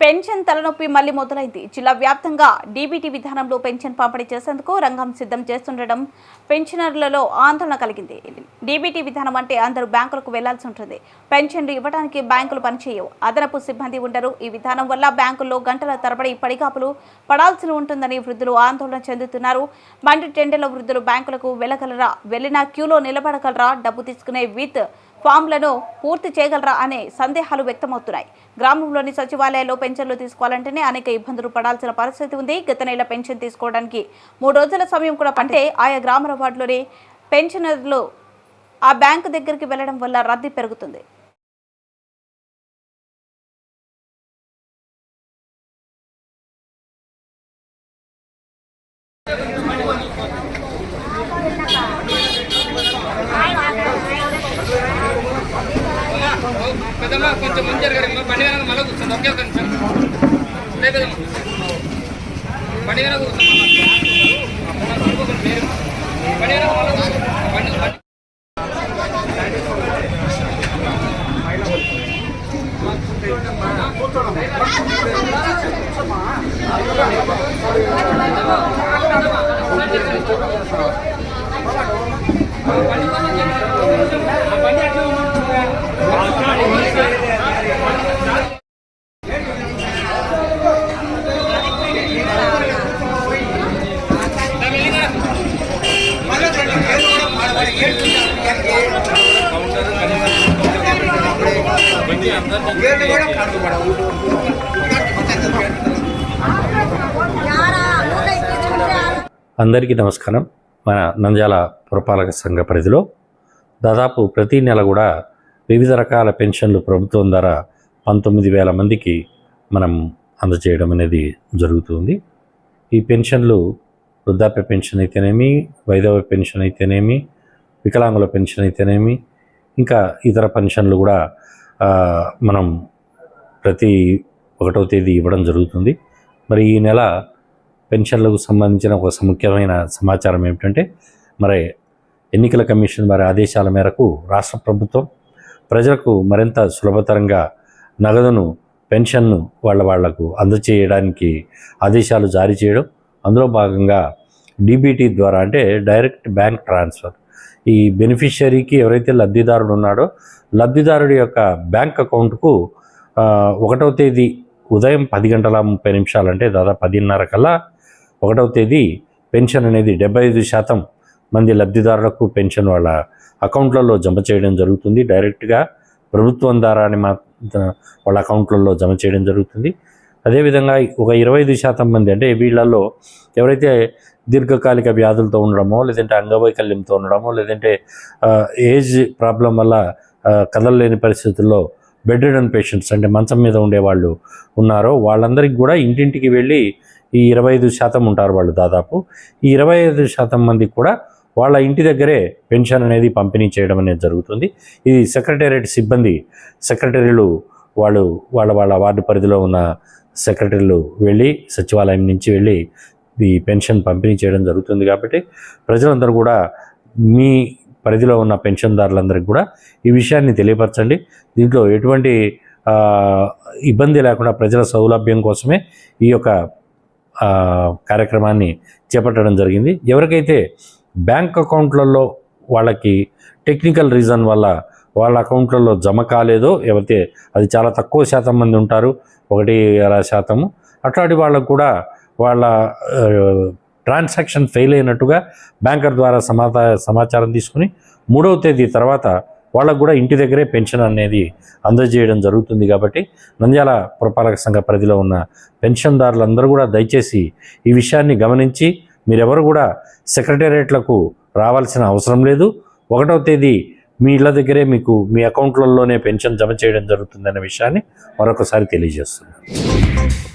Pension తలనొప్పి మళ్ళీ మొదలైంది. జిల్లా వ్యాప్తంగా డీబీటీ విధానంలో పెన్షన్ పంపిణీ చేసేందుకు రంగం సిద్ధం చేస్తుండడం పెన్షనర్లలో ఆందోళన కలిగింది. డీబీటీ విధానం అంటే అందరూ బ్యాంకులకు వెళ్ళాల్సి ఉంటుంది. పెన్షన్లు ఇవ్వడానికి బ్యాంకులు పనిచేయవు. అదనపు సిబ్బంది ఉండరు. ఈ విధానం వల్ల బ్యాంకుల్లో గంటల తరబడి పడిగాపులు పడాల్సి ఉంటుందని వృద్ధులు ఆందోళన చెందుతున్నారు. మండి టెండర్ల వృద్ధులు బ్యాంకులకు వెళ్ళగలరా? వెళ్ళినా క్యూలో నిలబడగలరా? డబ్బు తీసుకునే విత్ ఫామ్లను పూర్తి చేయగలరా అనే సందేహాలు వ్యక్తమవుతున్నాయి. గ్రామంలోని సచివాలయాల్లో పెన్షన్లు తీసుకోవాలంటేనే అనేక ఇబ్బందులు పడాల్సిన పరిస్థితి ఉంది. గత నెల పెన్షన్ తీసుకోవడానికి మూడు రోజుల సమయం కూడా పంటే ఆయా గ్రామాల వార్డులోని పెన్షనర్లు ఆ బ్యాంకు దగ్గరికి వెళ్ళడం వల్ల రద్దీ పెరుగుతుంది. పెద్దమ్మ కొంచెం ముందు జరగడం. బండి వెనక మళ్ళీ కూర్చోండి. ఒకే ఒక నిమిషం. లే పెద్దమ్మ. బండి వెనక కూర్చోండి. బండి వెనక మళ్ళీ కూర్చోండి. బండి బండి. అందరికీ నమస్కారం. మన నంద్యాల పురపాలక సంఘ పరిధిలో దాదాపు ప్రతి నెల కూడా వివిధ రకాల పెన్షన్లు ప్రభుత్వం ద్వారా పంతొమ్మిది వేల మందికి మనం అందజేయడం అనేది జరుగుతుంది. ఈ పెన్షన్లు వృద్ధాప్య పెన్షన్ అయితేనేమి వైధవ్య పెన్షన్ అయితేనేమి వికలాంగుల పెన్షన్ అయితేనేమి ఇంకా ఇతర పెన్షన్లు కూడా మనం ప్రతి ఒకటో తేదీ ఇవ్వడం జరుగుతుంది. మరి ఈ నెల పెన్షన్లకు సంబంధించిన ఒక ముఖ్యమైన సమాచారం ఏమిటంటే మరి ఎన్నికల కమిషన్ వారి ఆదేశాల మేరకు రాష్ట్ర ప్రభుత్వం ప్రజలకు మరింత సులభతరంగా నగదును పెన్షన్ను వాళ్ళ వాళ్ళకు అందచేయడానికి ఆదేశాలు జారీ చేయడం. అందులో భాగంగా డీబీటీ ద్వారా అంటే డైరెక్ట్ బ్యాంక్ ట్రాన్స్ఫర్. ఈ బెనిఫిషియరీకి ఎవరైతే లబ్ధిదారుడు ఉన్నాడో లబ్ధిదారుడి యొక్క బ్యాంక్ అకౌంట్కు ఒకటవ తేదీ ఉదయం పది గంటల ముప్పై నిమిషాలు అంటే దాదాపు పదిన్నర కల్లా ఒకటవ తేదీ పెన్షన్ అనేది డెబ్బై ఐదు శాతం మంది లబ్ధిదారులకు పెన్షన్ వాళ్ళ అకౌంట్లలో జమ చేయడం జరుగుతుంది. డైరెక్ట్గా ప్రభుత్వం ద్వారానే మా వాళ్ళ అకౌంట్లలో జమ చేయడం జరుగుతుంది. అదేవిధంగా ఒక ఇరవై ఐదు శాతం మంది అంటే వీళ్ళల్లో ఎవరైతే దీర్ఘకాలిక వ్యాధులతో ఉండడమో లేదంటే అంగవైకల్యంతో ఉండడమో లేదంటే ఏజ్ ప్రాబ్లం వల్ల కదలలేని పరిస్థితుల్లో బెడ్ రిడన్ పేషెంట్స్ అంటే మంచం మీద ఉండేవాళ్ళు ఉన్నారో వాళ్ళందరికీ కూడా ఇంటింటికి వెళ్ళి ఈ ఇరవై ఐదు శాతం ఉంటారు వాళ్ళు దాదాపు. ఈ ఇరవై ఐదు శాతం మందికి కూడా వాళ్ళ ఇంటి దగ్గరే పెన్షన్ అనేది పంపిణీ చేయడం అనేది జరుగుతుంది. ఇది సెక్రటేరియట్ సిబ్బంది సెక్రటరీలు వాళ్ళు వాళ్ళ వాళ్ళ వార్డు పరిధిలో ఉన్న సెక్రటరీలు వెళ్ళి సచివాలయం నుంచి వెళ్ళి ఈ పెన్షన్ పంపిణీ చేయడం జరుగుతుంది కాబట్టి ప్రజలందరూ కూడా మీ పరిధిలో ఉన్న పెన్షన్దారులందరికీ కూడా ఈ విషయాన్ని తెలియపరచండి. దీంట్లో ఎటువంటి ఇబ్బంది లేకుండా ప్రజల సౌలభ్యం కోసమే ఈ యొక్క కార్యక్రమాన్ని చేపట్టడం జరిగింది. ఎవరికైతే బ్యాంక్ అకౌంట్లలో వాళ్ళకి టెక్నికల్ రీజన్ వల్ల వాళ్ళ అకౌంట్లలో జమ కాలేదో ఎవరైతే అది చాలా తక్కువ శాతం మంది ఉంటారు ఒకటి అర శాతము అట్లాంటి వాళ్ళకు కూడా వాళ్ళ ట్రాన్సాక్షన్ ఫెయిల్ అయినట్టుగా బ్యాంకర్ ద్వారా సమాచా సమాచారం తీసుకుని మూడవ తేదీ తర్వాత వాళ్ళకు కూడా ఇంటి దగ్గరే పెన్షన్ అనేది అందజేయడం జరుగుతుంది కాబట్టి నంద్యాల పురపాలక సంఘ పరిధిలో ఉన్న పెన్షన్దారులందరూ కూడా దయచేసి ఈ విషయాన్ని గమనించి మీరెవరు కూడా సెక్రటేరియట్లకు రావాల్సిన అవసరం లేదు. ఒకటవ తేదీ మీ ఇళ్ళ దగ్గరే మీకు మీ అకౌంట్లలోనే పెన్షన్ జమ చేయడం జరుగుతుందనే విషయాన్ని మరొకసారి తెలియజేస్తున్నాను.